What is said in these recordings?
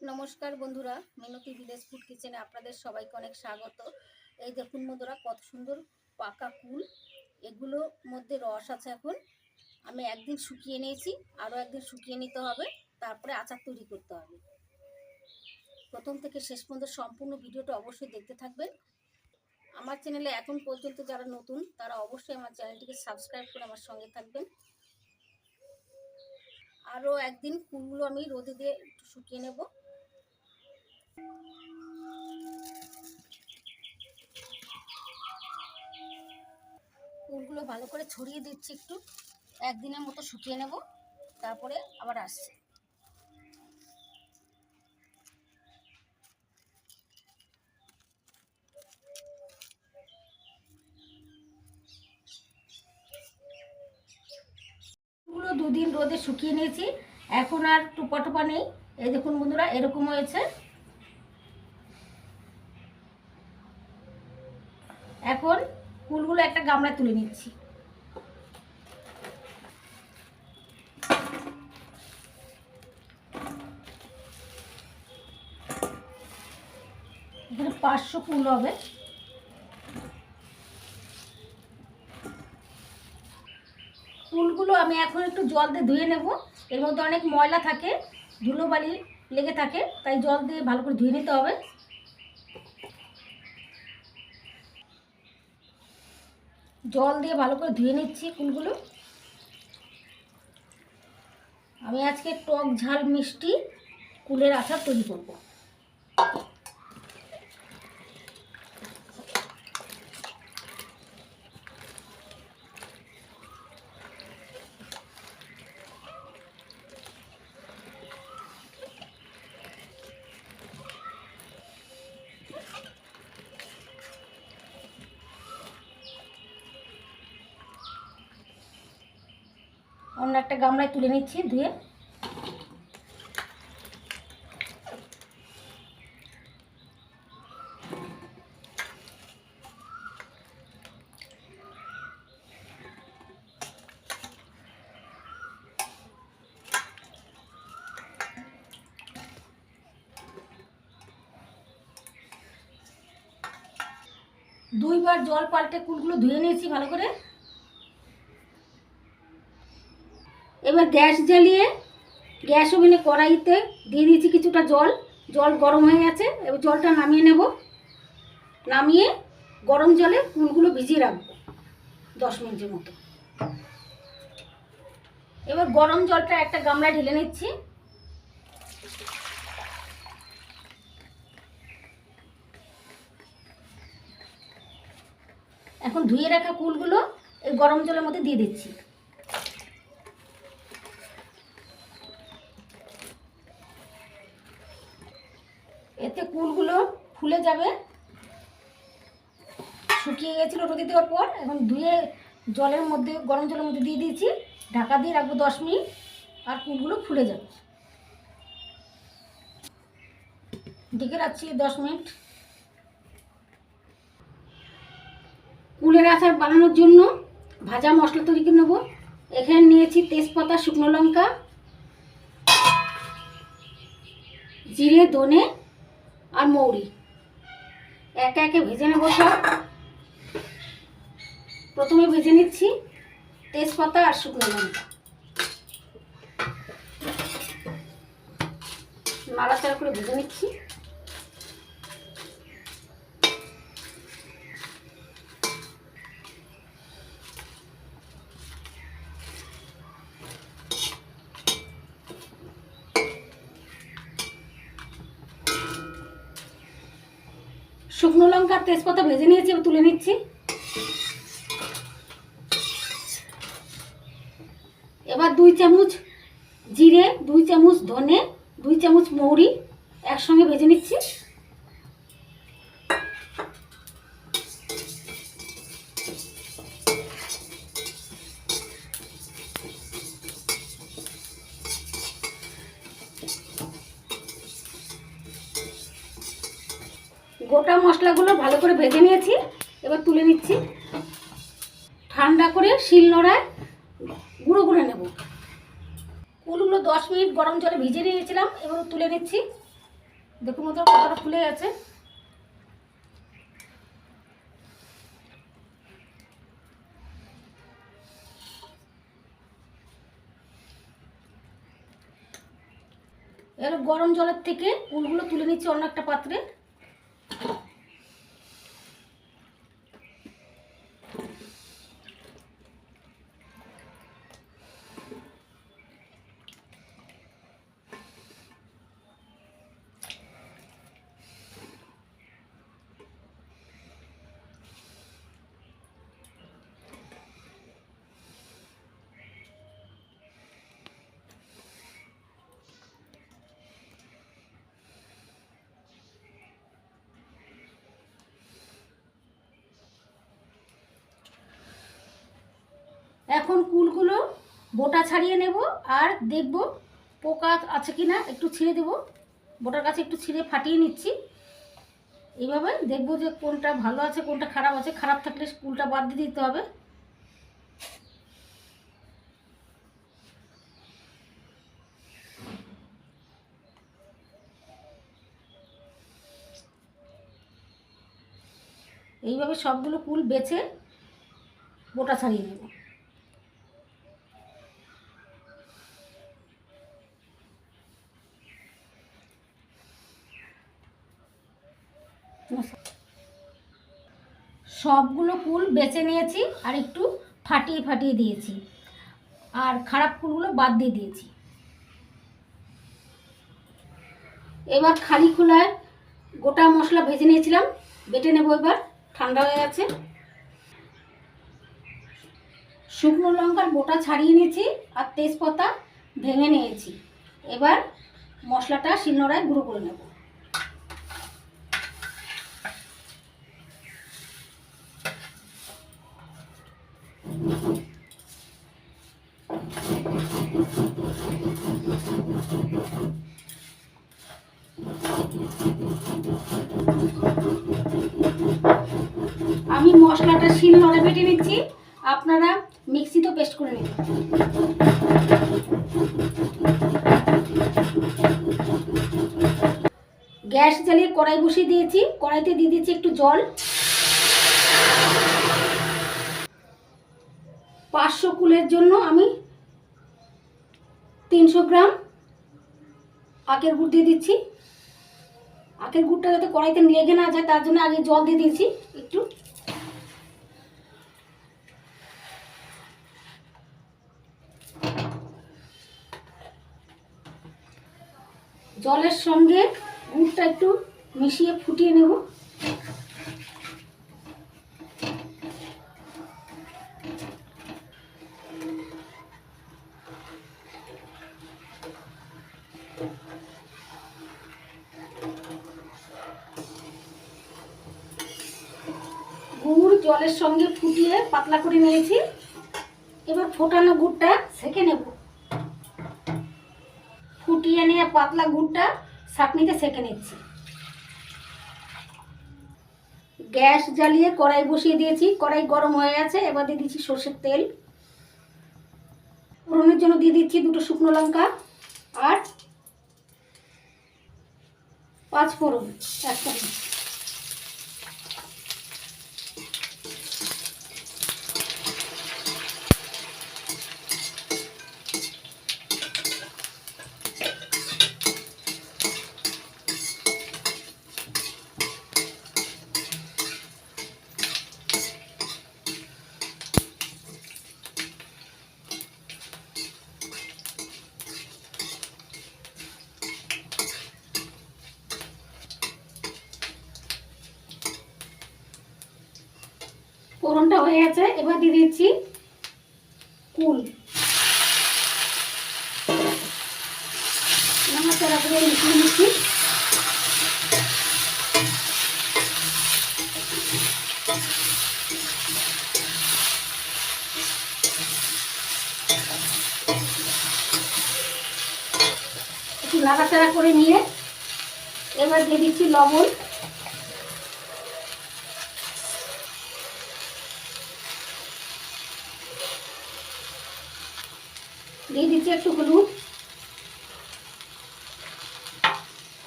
নমস্কার বন্ধুরা, মিনতি village food কিচেনে আপনাদের সবাইকে অনেক স্বাগত। এই দেখুন বন্ধুরা, কত সুন্দর পাকা কুল। এগুলোর মধ্যে রস আছে এখন। আমি একদিন শুকিয়ে নিয়েছি, আরও একদিন শুকিয়ে নিতে হবে। তারপরে আচার তৈরি করতে হবে। প্রথম থেকে শেষ পর্যন্ত সম্পূর্ণ ভিডিওটা অবশ্যই দেখতে থাকবেন। আমার চ্যানেলে এখন পর্যন্ত যারা নতুন, তারা অবশ্যই আমার চ্যানেলটিকে সাবস্ক্রাইব করে আমার সঙ্গে থাকবেন। আরও একদিন কুলগুলো আমি রোদে দিয়ে শুকিয়ে নেব। কুলগুলো ভালো করে ছড়িয়ে দিচ্ছি একটু। একদিনের মতো শুকিয়ে নেব, তারপরে আবার আসছি। গুলো দুদিন রোদে শুকিয়ে নিয়েছি, এখন আর টুপা টুপা নেই। এই দেখুন বন্ধুরা, এরকম হয়েছে। এখন ফুলগুলো একটা গামলায় তুলে নিচ্ছি। এখানে পাঁচশো ফুল হবে। ফুলগুলো আমি এখন একটু জল দিয়ে ধুয়ে নেব। এর মধ্যে অনেক ময়লা থাকে ধুলোবালি লেগে থাকে, তাই জল দিয়ে ভালো করে ধুয়ে নিতে হবে। জল দিয়ে ভালো করে ধুয়ে নিচ্ছি কুলগুলো আমি আজকে টক ঝাল মিষ্টি কুলের আচার তৈরি করব। অন্য একটা গামলায় তুলে নিচ্ছি ধুয়ে। দুইবার জল পাল্টে কুলগুলো ধুয়ে নিয়েছি ভালো করে। এবার গ্যাস জ্বালিয়ে, গ্যাস ওভেনে কড়াইতে দিয়ে দিয়েছি কিছুটা জল। জল গরম হয়ে গেছে, এবার জলটা নামিয়ে নেব। নামিয়ে গরম জলে ফুলগুলো ভিজিয়ে রাখব দশ মিনিটের মতো। এবার গরম জলটা একটা গামলায় ঢেলে নিচ্ছি। এখন ধুয়ে রাখা কুলগুলো এই গরম জলের মধ্যে দিয়ে দিচ্ছি। এতে কুলগুলো ফুলে যাবে। শুকিয়ে গেছিল রোদে দেওয়ার পর, এখন ধুয়ে জলের মধ্যে, গরম জলের মধ্যে দিয়ে দিয়েছি। ঢাকা দিয়ে রাখব দশ মিনিট, আর কুলগুলো ফুলে যাবে। ঢেকে রাখছি দশ মিনিট। কুলের আচার বানানোর জন্য ভাজা মশলা তৈরি করে নেব। এখানে নিয়েছি তেজপাতা, শুকনো লঙ্কা, জিরে, ধনে আর মৌরি। একে একে ভেজে নেব সব। প্রথমে ভেজে নিচ্ছি তেজপাতা আর শুকনো লঙ্কা। নাড়াচাড়া করে ভেজে নিচ্ছি। শুকনো লঙ্কা আর তেজপাতা ভেজে নিয়েছি তুলে নিচ্ছি। এবার দুই চামচ জিরে, দুই চামচ ধনে, দুই চামচ মৌরি একসঙ্গে ভেজে নিচ্ছি। গোটা মশলাগুলো ভালো করে ভেজে নিয়েছি। এবার তুলে নিচ্ছি। ঠান্ডা করে শিল নোড়ায় গুঁড়ো করে নেব। কুলগুলো দশ মিনিট গরম জলে ভিজে নিয়েছিলাম এবার তুলে নিচ্ছি। দেখুন মতো কতটা ফুলে গেছে। এবার গরম জলের থেকে উলগুলো তুলে নিচ্ছি অন্য একটা পাত্রে। এখন কুলগুলো বোটা ছাড়িয়ে নেব আর দেখব পোকা আছে কি না একটু ছিঁড়ে দেব। বোটার কাছে একটু ছিঁড়ে ফাটিয়ে নিচ্ছি। এইভাবে দেখব যে কোনটা ভালো আছে, কোনটা খারাপ আছে। খারাপ থাকলে কুলটা বাদ দিয়ে দিতে হবে। এইভাবে সবগুলো কুল বেছে বোটা ছাড়িয়ে নেব। সবগুলো কুল বেছে নিয়েছি আর একটু ফাটিয়ে ফাটিয়ে দিয়েছি। আর খারাপ কুলগুলো বাদ দিয়ে দিয়েছি। এবার খালি খোলায় গোটা মশলা ভেজে নিয়েছিলাম। বেটে নেব এবার, ঠান্ডা হয়ে গেছে। শুকনো লঙ্কার গোটা ছাড়িয়ে নিয়েছি আর তেজপাতা ভেঙে নিয়েছি। এবার মশলাটা শিলনোড়ায় গুঁড়ো করে নেব। আমি মশলাটা শিলনোড়ায় বেটে নিচ্ছি। আপনারা মিক্সিতেও পেস্ট করে নেবেন গ্যাস জ্বালিয়ে কড়াই বসিয়ে দিয়েছি। কড়াইতে দিয়ে দিচ্ছি একটু জল। পাঁচশো কুলের জন্য আমি তিনশো গ্রাম আখের গুড় দিয়ে দিচ্ছি। আখের গুড়টা যাতে কড়াইতে লেগে না যায়, তার জন্য আগে জল দিয়ে দিয়েছি। একটু জলের সঙ্গে গুড়টা একটু মিশিয়ে ফুটিয়ে নেব। গুড় জলের সঙ্গে ফুটিয়ে পাতলা করে নিয়েছি। এবার ফোটানো গুড়টা সেঁকে নেব। নিয়ে পাতলা গুড়টা ছাঁকনিতে সেঁকে নিচ্ছি। গ্যাস জ্বালিয়ে কড়াই বসিয়ে দিয়েছি। কড়াই গরম হয়ে গেছে, এবার দিয়ে দিচ্ছি সর্ষের তেল। ফোড়নের জন্য দিয়ে দিচ্ছি দুটো শুকনো লঙ্কা আর পাঁচ ফোড়ন, এক ফোড়নটা হয়ে গেছে। এবার দিয়ে দিচ্ছি কুল। নাড়াচাড়া একটু করে নিয়ে এবার দিয়ে দিচ্ছি লবণ। দিয়ে দিচ্ছি একটু হলুদ।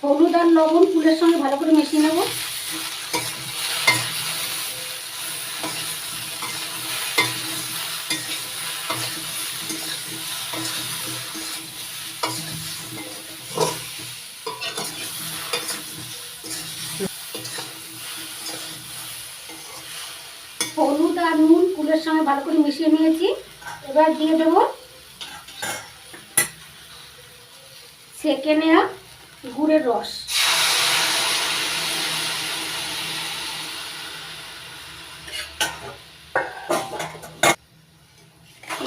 হলুদ আর লবণ ফুলের সঙ্গে ভালো করে মিশিয়ে নেব। হলুদ আর নুন ফুলের সঙ্গে ভালো করে মিশিয়ে নিয়েছি। এবার দিয়ে দেবো সেকে নেওয়া গুড়ের রস।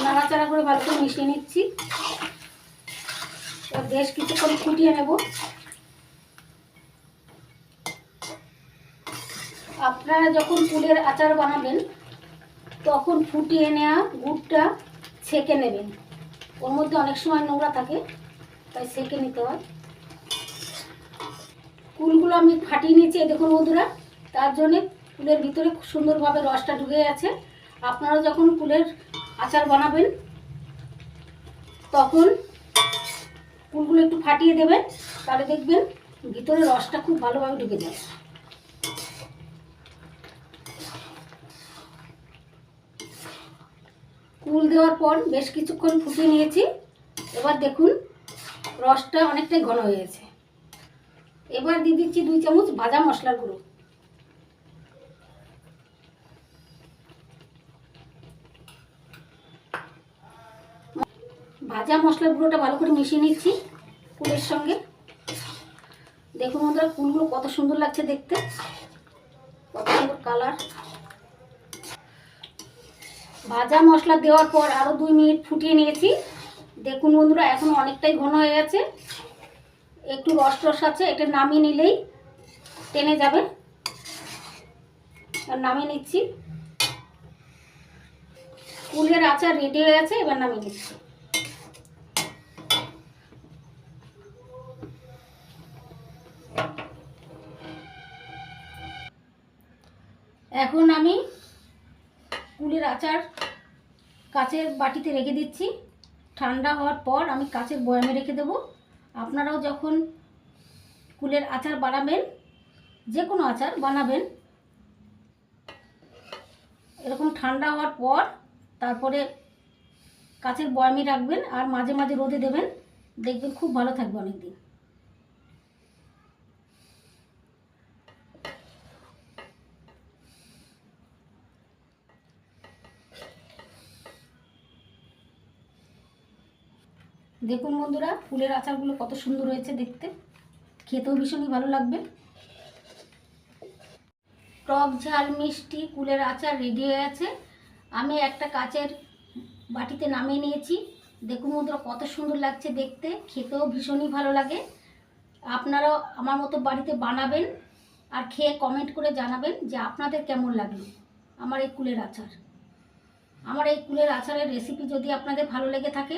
নাড়াচাড়া করে ভালো করে মিশিয়ে নিচ্ছি। বেশ কিছুক্ষণ ফুটিয়ে নেব। আপনারা যখন কুলের আচার বানাবেন, তখন ফুটিয়ে নেওয়া গুড়টা ছেঁকে নেবেন। ওর মধ্যে অনেক সময় নোংরা থাকে। তাই সেকে নিতে হয়। কুলগুলো আমি ফাটিয়ে নিয়েছি দেখুন বন্ধুরা, তার জন্যে কুলের ভিতরে সুন্দরভাবে রসটা ঢুকে গেছে। আপনারা যখন কুলের আচার বানাবেন, তখন কুলগুলো একটু ফাটিয়ে দেবেন, তাহলে দেখবেন ভিতরে রসটা খুব ভালোভাবে ঢুকে যাবে। কুল দেওয়ার পর বেশ কিছুক্ষণ ফুটিয়ে নিয়েছি। এবার দেখুন রসটা অনেকটাই ঘন হয়ে গেছে। এবার দিয়ে দিচ্ছি দুই চামচ ভাজা মশলার গুঁড়ো। ভাজা মশলার গুঁড়োটা ভালো করে মিশিয়ে নিচ্ছি কুলের সঙ্গে। দেখুন বন্ধুরা কুলগুলো কত সুন্দর লাগছে দেখতে। কত সুন্দর কালার। ভাজা মশলা দেওয়ার পর আরও দুই মিনিট ফুটিয়ে নিয়েছি। দেখুন বন্ধুরা, এখন অনেকটাই ঘন হয়ে গেছে। একটু রস রস আছে, এটা নামিয়ে নিলেই টেনে যাবে। আর নামিয়ে নিচ্ছি। কুলের আচার রেডি হয়ে গেছে, এবার নামিয়ে নিচ্ছি। এখন আমি কুলের আচার কাচের বাটিতে রেখে দিচ্ছি। ঠান্ডা হওয়ার পর আমি কাছে বয়ামে রেখে দেব। আপনারাও যখন কুলের আচার বানাবেন যে কোনো আচার বানাবেন, এরকম ঠান্ডা হওয়ার পর তারপরে কাছের বয়ামে রাখবেন আর মাঝে মাঝে রোদে দেবেন। দেখবেন খুব ভালো থাকবে অনেক দিন দেখুন বন্ধুরা, ফুলের আচারগুলো কত সুন্দর হয়েছে দেখতে। খেতেও ভীষণই ভালো লাগবে। টক ঝাল মিষ্টি কুলের আচার রেডি হয়ে আছে আমি একটা কাচের বাটিতে নামিয়ে নিয়েছি। দেখুন বন্ধুরা, কত সুন্দর লাগছে দেখতে। খেতেও ভীষণই ভালো লাগে। আপনারাও আমার মতো বাড়িতে বানাবেন আর খেয়ে কমেন্ট করে জানাবেন যে আপনাদের কেমন লাগল আমার এই কুলের আচার। আমার এই কুলের আচারের রেসিপি যদি আপনাদের ভালো লেগে থাকে